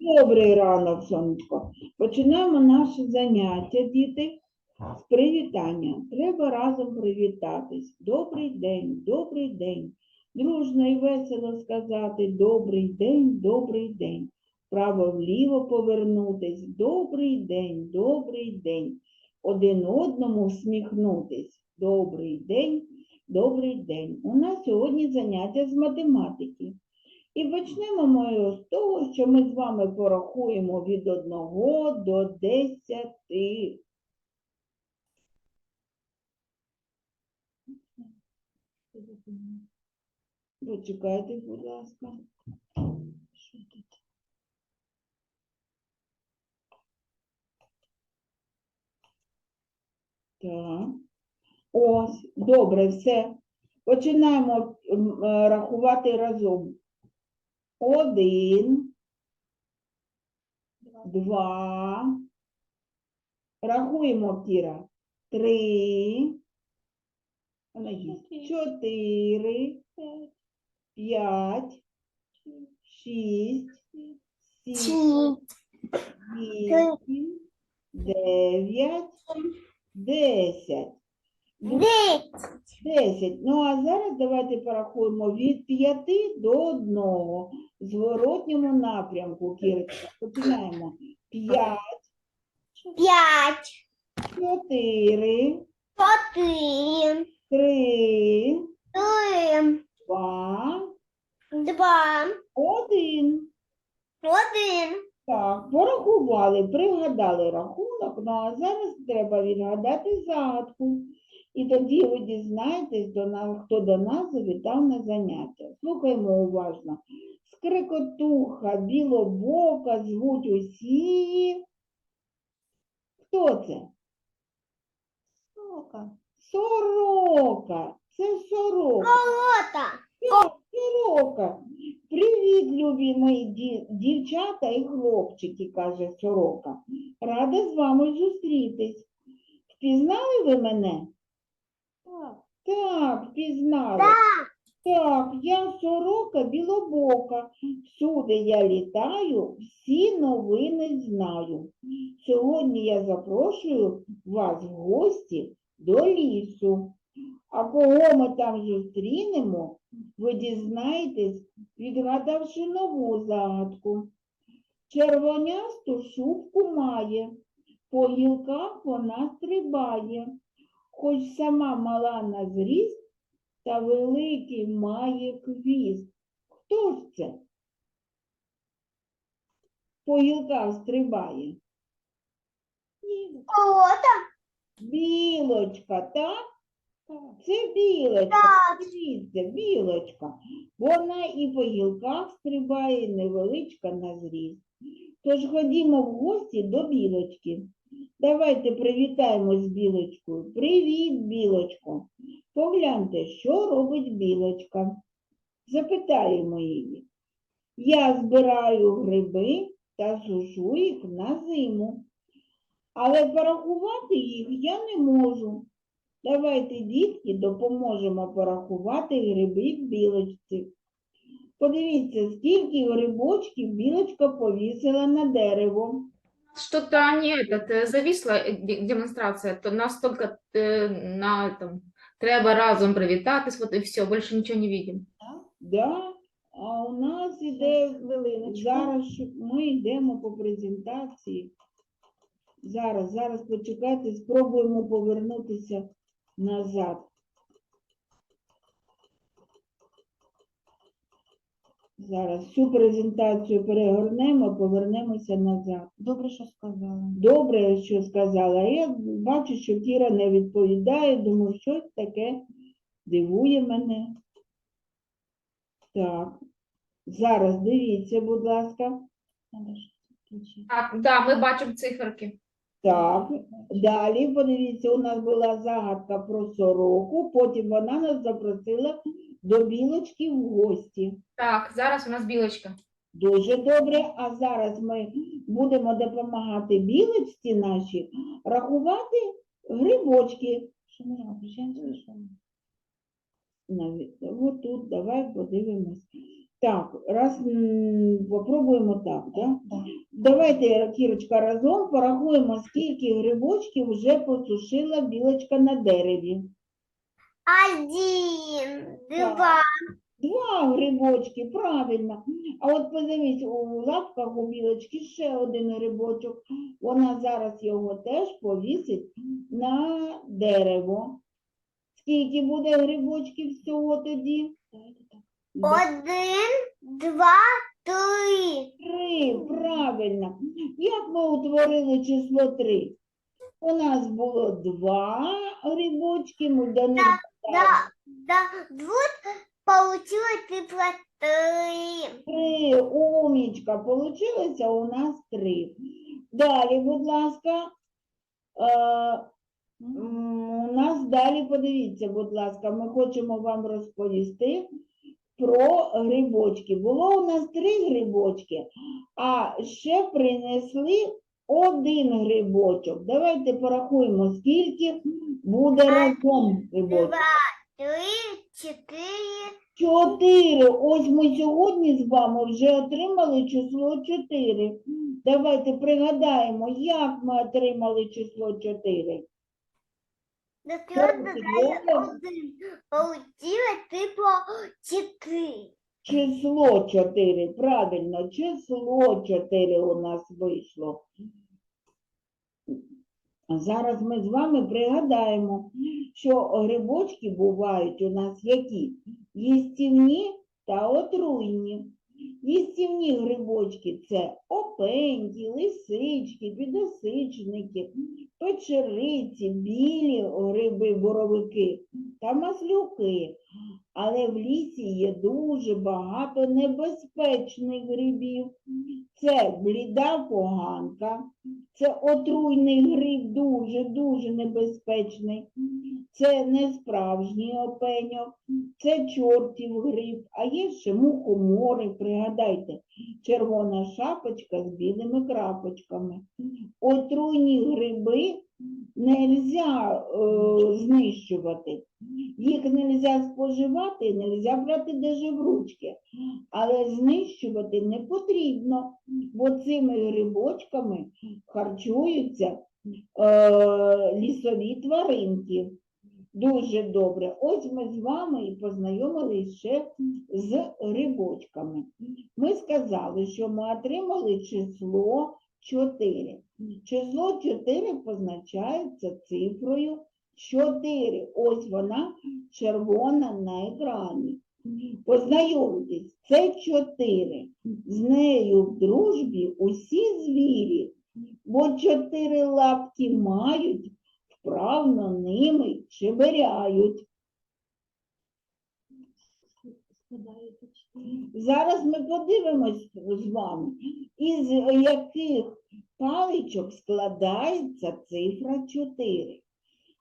Добрий ранок, сонечко. Починаємо наше заняття, діти, з привітання. Треба разом привітатись. Добрий день, добрий день. Дружно і весело сказати добрий день, добрий день. Право вліво повернутись. Добрий день, добрий день. Один одному всміхнутись. Добрий день, добрий день. У нас сьогодні заняття з математики. І почнемо ми з того, що ми з вами порахуємо від 1 до 10. Почекайте, будь ласка. Що тут? Так. Ось, добре, все. Починаємо е, рахувати разом. Один, два. Рахуємо, Кіра. Три. Вона. Чотири. П'ять. Шість. Сім. Вісім. Дев'ять. Десять. Десять. Ну, а зараз давайте порахуємо від п'яти до одного. В зворотньому напрямку, Кірочка. Починаємо. П'ять, П'ять, чотири, один, три, три, два, два, один. один. Так, порахували, пригадали рахунок, ну а зараз треба відгадати загадку. І тоді ви дізнаєтесь, до нас, хто до нас завітав на заняття. Слухаємо уважно. Скрикотуха, білобока звуть усі. Хто це? Сорока. Сорока. Це сорока. Колота. Сорока. Привіт, любі мої дівчата і хлопчики, каже сорока. Рада з вами зустрітись. Впізнали ви мене? Так. Впізнали. Так. Так, я сорока білобока. Всюди я літаю, всі новини знаю. Сьогодні я запрошую вас в гості до лісу. А кого ми там зустрінемо, ви дізнаєтесь, відгадавши нову загадку. Червонясту шубку має, по гілках вона стрибає, хоч сама мала на зріст, та великий має хвіст. Хто ж це? По гілках стрибає. Колота. Білочка, так? Це білочка. Дивіться, білочка. Вона і по гілках стрибає, невеличка на зріст. Тож ходімо в гості до білочки. Давайте привітаємось з білочкою. Привіт, білочко. Погляньте, що робить білочка. Запитаємо її. Я збираю гриби та сушу їх на зиму. Але порахувати їх я не можу. Давайте, дітки, допоможемо порахувати гриби в білочці. Подивіться, скільки грибочків білочка повісила на дерево Что-то не этот, э, зависла э, де- демонстрация, то нас только э, на этом треба разом привітатись, вот и все, больше ничего не видим. Да? А у нас іде хвилиночку. зараз що- ми йдемо по презентації. Зараз, зараз почекайте, спробуємо повернутися назад. Зараз всю презентацію перегорнемо, повернемося назад. Добре, що сказала. Добре, що сказала. Я бачу, що Кіра не відповідає, думаю, щось таке дивує мене. Так. Зараз дивіться, будь ласка. Так, да, мы бачим циферки. Так. Далі, подивіться, у нас була загадка про сороку, потім вона нас запросила до білочки в гості. Так, зараз у нас білочка. Дуже добре. А зараз ми будемо допомагати білочці нашій рахувати грибочки. Що ми робимо? Ще не що? Навіть отут, давай подивимось. Так, раз попробуємо так, да? Да. Давайте, Кірочка, разом порахуємо, скільки грибочків вже посушила білочка на дереві. Один, два, Два грибочки, правильно. А от подивись, у лапках у білочки ще один грибочок. Вона зараз його теж повісить на дерево. Скільки буде грибочків всього тоді? Один, два, три. Три, правильно. Як ми утворили число три? У нас було два грибочки, ми до них Да, да, вот получилось цифра три. Три, умнічка, получилося у нас три. Далі, будь ласка, е, у нас далі, подивіться, будь ласка, ми хочемо вам розповісти про грибочки. Було у нас три грибочки, а ще принесли один грибочок. Давайте порахуємо, скільки буде разом. Два, три, четыре, Чотири. Ось ми сьогодні з вами вже отримали число чотири. Давайте пригадаємо, як ми отримали число чотири. да Так, твердо один. Получилось цифра четыре. Число чотири, правильно, число чотири у нас вийшло. Зараз ми з вами пригадаємо, що грибочки бувають у нас які? Їстівні та отруйні. Їстівні грибочки це опеньки, лисички, підосичники, печериці, білі гриби, боровики та маслюки. Але в лісі є дуже багато небезпечних грибів. Це бліда поганка, це отруйний гриб, дуже-дуже небезпечний. Це несправжній опеньок, це чортів гриб, а є ще мухомори, пригадайте, червона шапочка з білими крапочками. Отруйні гриби нельзя е, знищувати. Їх нельзя споживати, нельзя брати даже в ручки, але знищувати не потрібно, бо цими грибочками харчуються е, лісові тваринки. Дуже добре. Ось ми з вами і познайомилися ще з грибочками. Ми сказали, що ми отримали число 4. Число 4 позначається цифрою 4. Ось вона червона на екрані. Познайомтесь, це 4. З нею в дружбі усі звірі, бо чотири лапки мають, вправно ними чеберяють. Зараз ми подивимось з вами, із яких паличок складається цифра 4.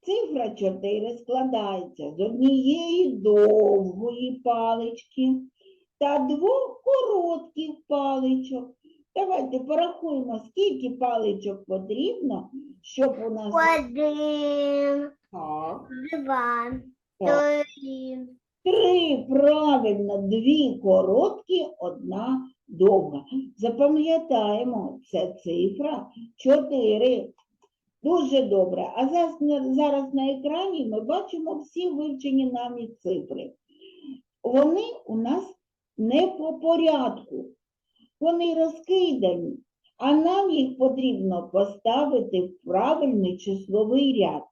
Цифра 4 складається з однієї довгої палички та двох коротких паличок. Давайте порахуємо, скільки паличок потрібно, щоб у нас Один, так, два, так, три. Три, правильно, дві короткі, одна довга. Запам'ятаємо, це цифра 4. Дуже добре. А зараз, на- екрані ми бачимо всі вивчені нами цифри. Вони у нас не по порядку. Вони розкидані, а нам їх потрібно поставити в правильний числовий ряд.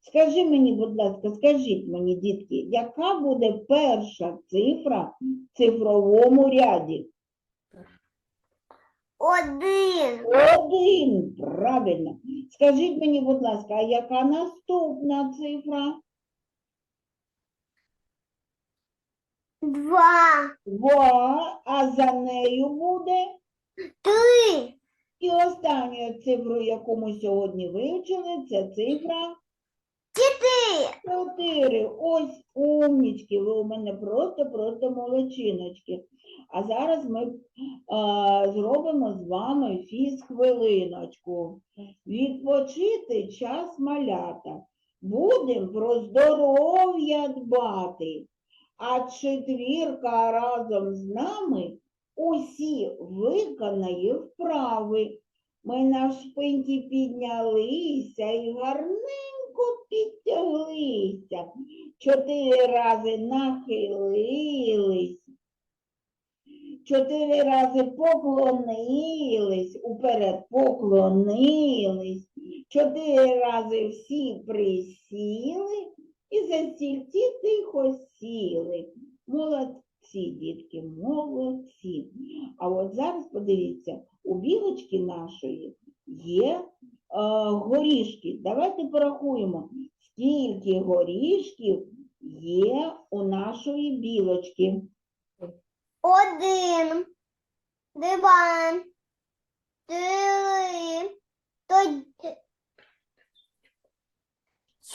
Скажи мені, будь ласка, скажіть мені, дітки, яка буде перша цифра в цифровому ряді? Один, Один, правильно. Скажіть мені, будь ласка, а яка наступна цифра? два, Два, а за нею буде. три, І останню цифру, яку ми сьогодні вивчили, це цифра четыре. Чотири. Ось умнічки, ви у мене просто-просто молодчиночки. А зараз ми зробимо з вами фіз-хвилиночку. Відпочити час малята. Будемо про здоров'я дбати. а четвірка разом з нами усі виконає вправи. Ми на шпиньки піднялися і гарненько підтяглися. Чотири рази нахилились. Чотири рази поклонились, уперед поклонились. Чотири рази всі присіли і за стільці тихо сіли. Молодці, дітки, молодці. А от зараз подивіться, у білочки нашої є е, горішки. Давайте порахуємо, скільки горішків є у нашої білочки. Один, два, три,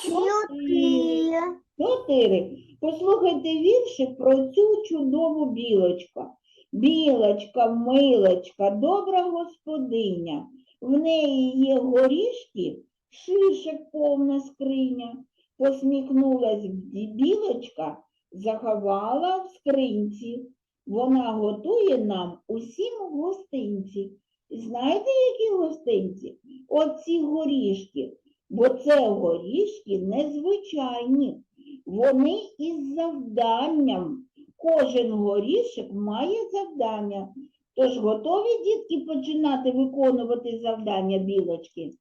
чотири. Чотири. Послухайте віршик про цю чудову білочку. Білочка, милочка, добра господиня. В неї є горішки, шишек повна скриня. Посміхнулась білочка, заховала в скринці. Вона готує нам усім гостинці. Знаєте, які гостинці? Оці горішки. Бо це горішки незвичайні. Вони із завданням. Кожен горішок має завдання. Тож готові дітки починати виконувати завдання білочки?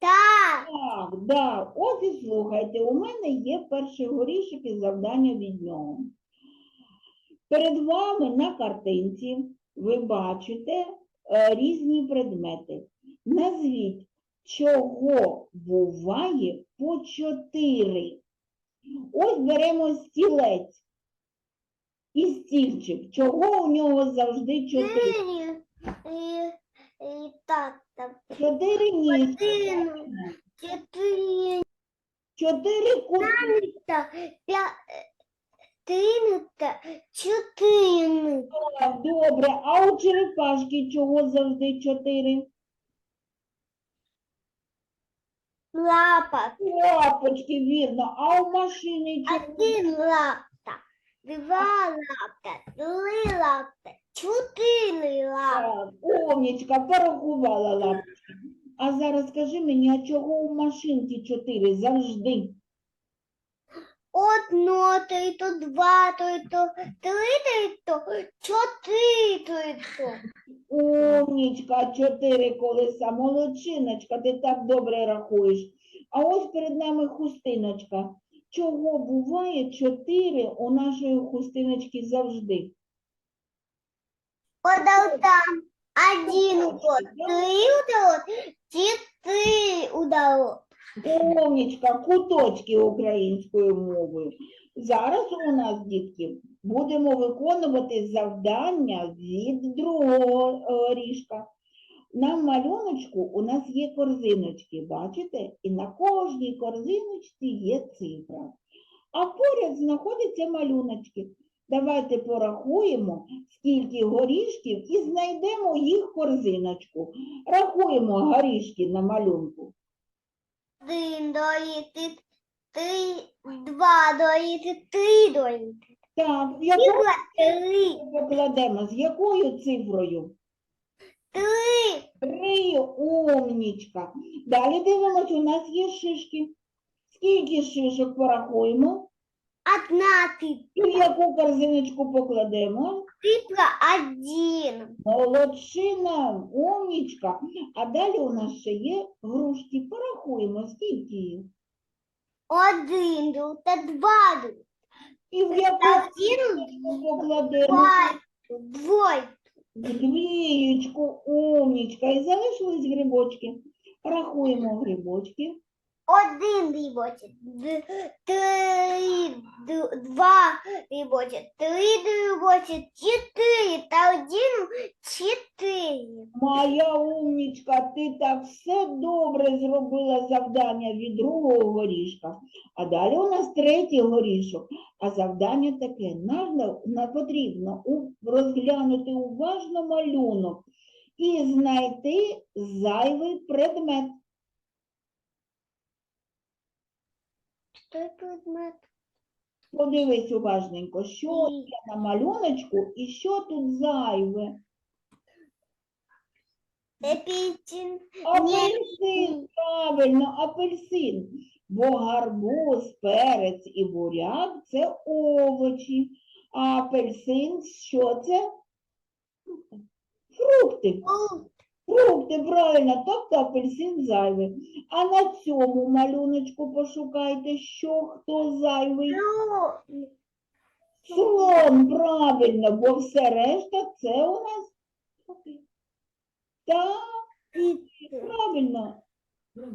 Так, Так, да. От і слухайте, у мене є перший горішок і завдання від нього. Перед вами на картинці ви бачите е, різні предмети. Назвіть, чого буває по чотири. Ось беремо стілець і стільчик. Чого у нього завжди чотири? чотири. І, і так, там. Чотири ніжки. Чотири, Чотири кути. П'я, та, чотири. Так, Добре, а у черепашки чого завжди чотири? Лапа, Лапочки, вірно. А у машини чого? один лапта, два лапта, три лапта, чотири лапта. Так, Умнічка, порахувала лапочки. А зараз скажи мені, а чого у машинки чотири завжди? Одно, то й то два, то й то три, то й то чотири, то й то. Умнічка, чотири колеса, молодчиночка, ти так добре рахуєш. А ось перед нами хустиночка. Чого буває чотири у нашої хустиночки завжди? Подал там один год, три удалось, четыре удалось. Умнічка, куточки українською мовою. Зараз у нас, дітки, будемо виконувати завдання від другого е, горішка. На малюночку у нас є корзиночки, бачите? І на кожній корзиночці є цифра. А поряд знаходяться малюночки. Давайте порахуємо, скільки горішків і знайдемо їх корзиночку. Рахуємо горішки на малюнку. Один доїти, три, два доїти, три доїти. Так, яка Три, покладемо? З якою цифрою? три, Три, умнічка. Далі дивимось, у нас є шишки. Скільки шишок порахуємо? Одна І в яку корзиночку покладемо? цифра один. Молодчина, умнічка. А далі у нас ще є грушки. Порахуємо, скільки їх. Один, тут, та два, тут. І в яку один, покладемо? два. Двієчку, умнічка. І залишились грибочки. Рахуємо грибочки. Один рибочек, три, два рибочек, три рибочек, четыре, та один, четыре. Моя умнічка, ти так все добре зробила завдання від другого горішка. А далі у нас третій горішок. А завдання таке. Нам потрібно розглянути уважно малюнок і знайти зайвий предмет. Это предмет? Подивись уважненько, що є на малюночку і що тут зайве. Апельсин. Апельсин, правильно, апельсин. Бо гарбуз, перець і буряк це овочі. А апельсин що це? Фрукти. фрукт. Фрукти, правильно, тобто апельсин зайвий. А на цьому малюночку пошукайте, що хто зайвий. Слон, правильно, бо все решта це у нас. Так, правильно.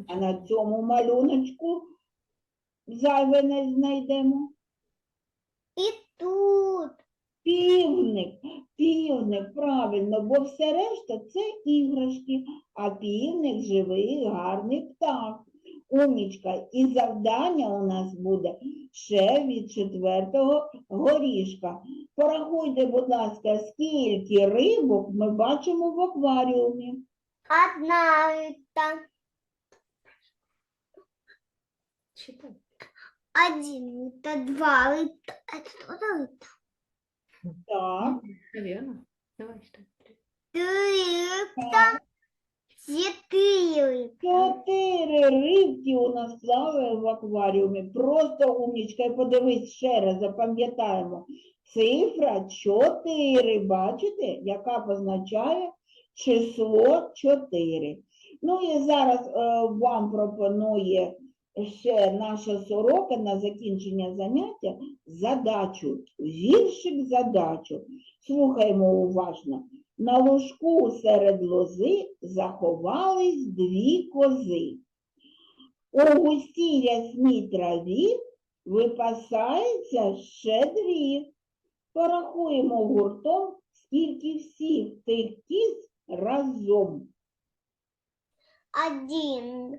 А на цьому малюночку зайве не знайдемо. И тут. Півник, півник, правильно, бо все решта це іграшки, а півник живий, гарний птах. Умічка, і завдання у нас буде ще від четвертого горішка. Порахуйте, будь ласка, скільки рибок ми бачимо в акваріумі. Одна рыбка. Читай. Один рыбка. Два рыбка. Это что-то рыбка. Так, Наверное. Акваріумі. Просто умнічка, подивись ще раз, запам'ятаємо. Цифра 4, бачите, яка позначає число 4. Ну і зараз е, вам пропонує ще наша сорока на закінчення заняття задачу, віршик задачу. Слухаємо уважно. На лужку серед лози заховались дві кози. У густій рясній траві випасається ще дві. Порахуємо гуртом, скільки всіх тих кіз разом. Один.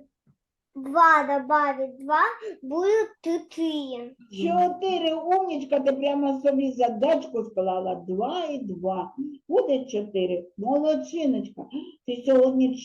Два добавить два будет четыре. Чотири умнічка, ти прямо собі задачку склала. Два і два. Буде чотири. Молодчиночка. Ти сьогодні